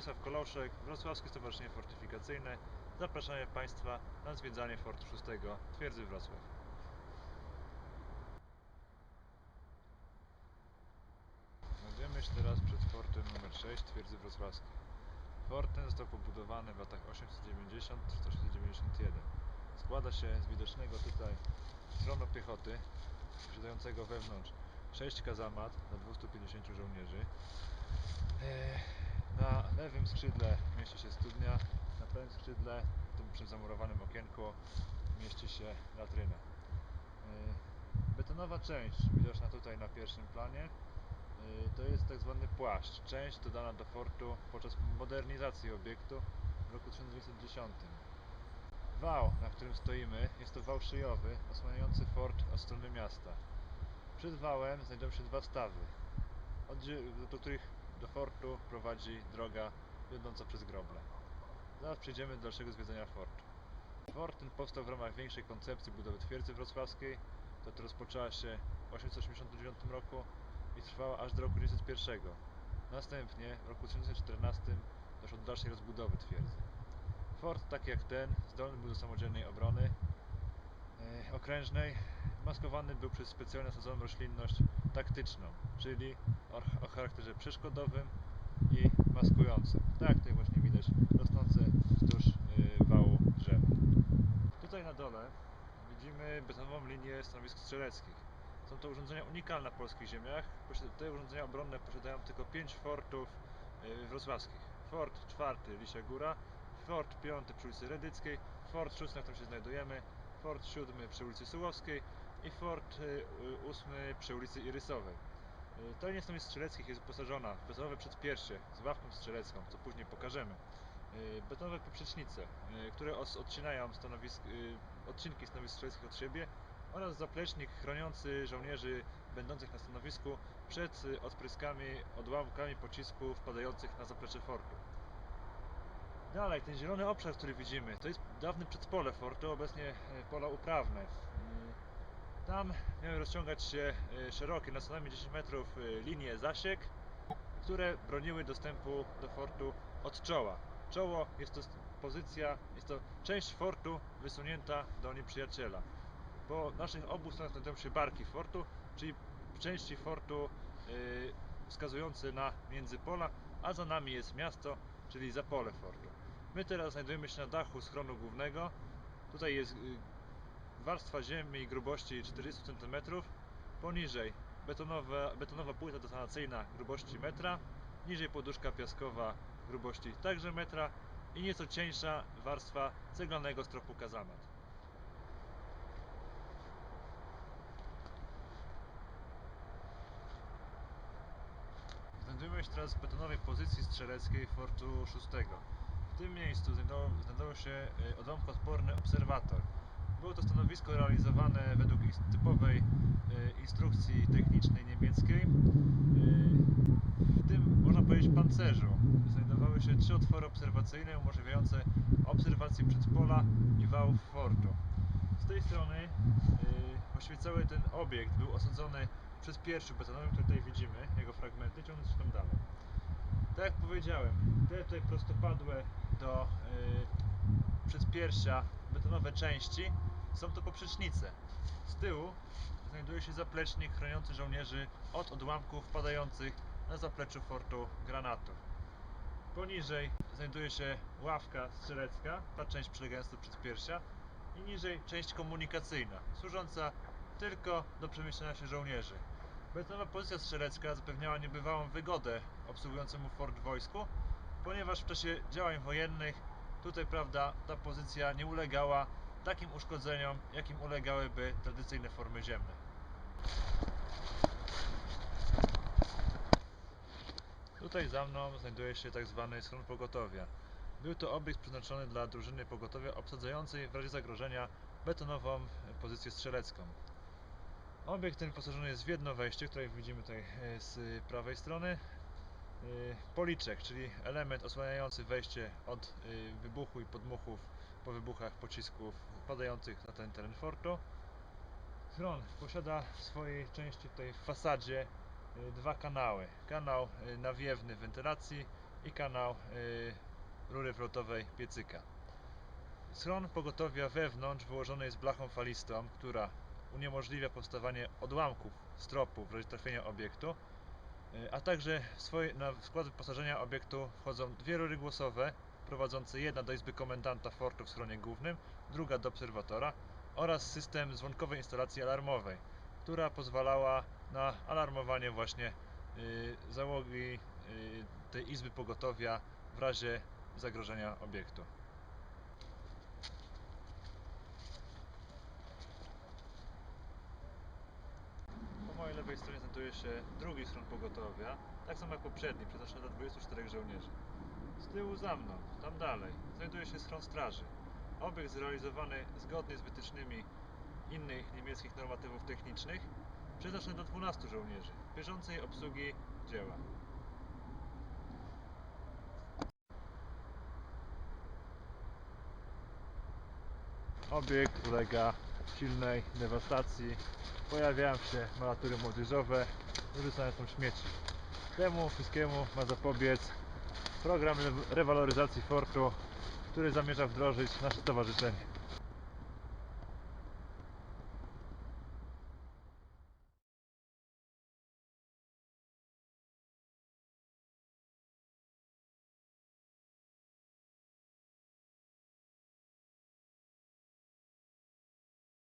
Stanisław Koloszek, Wrocławskie Stowarzyszenie Fortyfikacyjne. Zapraszamy Państwa na zwiedzanie Fortu 6 Twierdzy Wrocław. Znajdujemy się teraz przed fortem numer 6 Twierdzy Wrocławskiej. Fort ten został pobudowany w latach 890-891. Składa się z widocznego tutaj schronu piechoty, posiadającego wewnątrz 6 kazamat dla 250 żołnierzy. Na lewym skrzydle mieści się studnia, na prawym skrzydle, w tym przy zamurowanym okienku, mieści się latryna. Eee, Betonowa część, widoczna tutaj na pierwszym planie, eee, to jest tak zwany płaszcz, część dodana do fortu podczas modernizacji obiektu w roku 1910. Wał, na którym stoimy, jest to wał szyjowy osłaniający fort od strony miasta. Przed wałem znajdują się dwa stawy, do których do fortu prowadzi droga wiodąca przez groble. Zaraz przejdziemy do dalszego zwiedzania fortu. Fort ten powstał w ramach większej koncepcji budowy twierdzy wrocławskiej, to, rozpoczęła się w 889 roku i trwała aż do roku 1901. Następnie w roku 1914 doszło do dalszej rozbudowy twierdzy. Fort, tak jak ten, zdolny był do samodzielnej obrony e, okrężnej, maskowany był przez specjalnie nasadzoną roślinność taktyczną, czyli o, charakterze przeszkodowym i maskującym. Tak tutaj właśnie widać, rosnące wzdłuż y, wału drzewa. Tutaj na dole widzimy betonową linię stanowisk strzeleckich. Są to urządzenia unikalne na polskich ziemiach. Te urządzenia obronne posiadają tylko 5 fortów y, wrocławskich. Fort czwarty Lisia Góra, Fort piąty przy ulicy Redyckiej, Fort szósty, na którym się znajdujemy, Fort siódmy przy ulicy Sułowskiej i Fort y, y, ósmy przy ulicy Irysowej. Y, Ta linia stanowisk strzeleckich jest wyposażona w betonowe przedpiersie z ławką strzelecką, co później pokażemy. Y, Betonowe poprzecznice, które odcinają stanowisk, odcinki stanowisk strzeleckich od siebie oraz zaplecznik chroniący żołnierzy będących na stanowisku przed odpryskami, odłamkami pocisków wpadających na zaplecze fortu. Dalej, ten zielony obszar, który widzimy, to jest dawne przedpole fortu, obecnie pola uprawne. Tam miały rozciągać się e, szerokie, na co najmniej 10 metrów, e, linie zasiek, które broniły dostępu do fortu od czoła. Czoło jest to pozycja, jest to część fortu wysunięta do nieprzyjaciela. Po naszych obu stronach znajdują się barki fortu, czyli części fortu yy, wskazujące na międzypola, a za nami jest miasto, czyli zapole fortu. My teraz znajdujemy się na dachu schronu głównego. Tutaj jest warstwa ziemi grubości 40 cm, poniżej betonowa, betonowa płyta detonacyjna grubości metra, niżej poduszka piaskowa grubości także metra i nieco cieńsza warstwa ceglanego stropu kazamat. Znajdujemy się teraz w betonowej pozycji strzeleckiej fortu 6. W tym miejscu znajdował, się e, odłamkoodporny obserwator. Było to stanowisko realizowane według typowej e, instrukcji technicznej niemieckiej. E, W tym, można powiedzieć, pancerzu znajdowały się trzy otwory obserwacyjne umożliwiające obserwację przedpola i wałów fortu. Z tej strony yy, właściwie cały ten obiekt był osadzony przez pierściu betonowym, który tutaj widzimy, jego fragmenty, ciągnąc się tam dalej. Tak jak powiedziałem, te tutaj prostopadłe do yy, przedpiersia betonowe części są to poprzecznice. Z tyłu znajduje się zaplecznik chroniący żołnierzy od odłamków wpadających na zapleczu fortu granatów. Poniżej znajduje się ławka strzelecka, ta część przylegająca do przedpiersia i niżej część komunikacyjna, służąca tylko do przemieszczania się żołnierzy. Betonowa pozycja strzelecka zapewniała niebywałą wygodę obsługującemu fort wojsku, ponieważ w czasie działań wojennych tutaj, prawda, ta pozycja nie ulegała takim uszkodzeniom, jakim ulegałyby tradycyjne formy ziemne. Tutaj za mną znajduje się tak zwany schron pogotowia. Był to obiekt przeznaczony dla drużyny pogotowia obsadzającej w razie zagrożenia betonową pozycję strzelecką. Obiekt ten wyposażony jest w jedno wejście, które widzimy tutaj e, z prawej strony. E, Policzek, czyli element osłaniający wejście od e, wybuchu i podmuchów po wybuchach pocisków padających na ten teren fortu. Schron posiada w swojej części tutaj w fasadzie y, dwa kanały. Kanał y, nawiewny wentylacji i kanał y, rury flotowej piecyka. Schron pogotowia wewnątrz wyłożony jest blachą falistą, która uniemożliwia powstawanie odłamków stropu w razie trafienia obiektu, a także w swoje, na skład wyposażenia obiektu wchodzą dwie rury głosowe, prowadzące jedna do izby komendanta fortu w schronie głównym, druga do obserwatora oraz system dzwonkowej instalacji alarmowej, która pozwalała na alarmowanie właśnie y, załogi y, tej izby pogotowia w razie zagrożenia obiektu. Po mojej lewej stronie znajduje się drugi schron pogotowia, tak samo jak poprzedni, przeznaczony dla 24 żołnierzy. Tyłu za mną, tam dalej, znajduje się schron straży. Obiekt zrealizowany zgodnie z wytycznymi innych niemieckich normatywów technicznych, przeznaczony dla 12 żołnierzy, bieżącej obsługi dzieła. Obiekt ulega silnej dewastacji, pojawiają się malatury młodzieżowe, wyrzucane są śmieci. Temu wszystkiemu ma zapobiec program re- rewaloryzacji fortu, który zamierza wdrożyć nasze stowarzyszenie.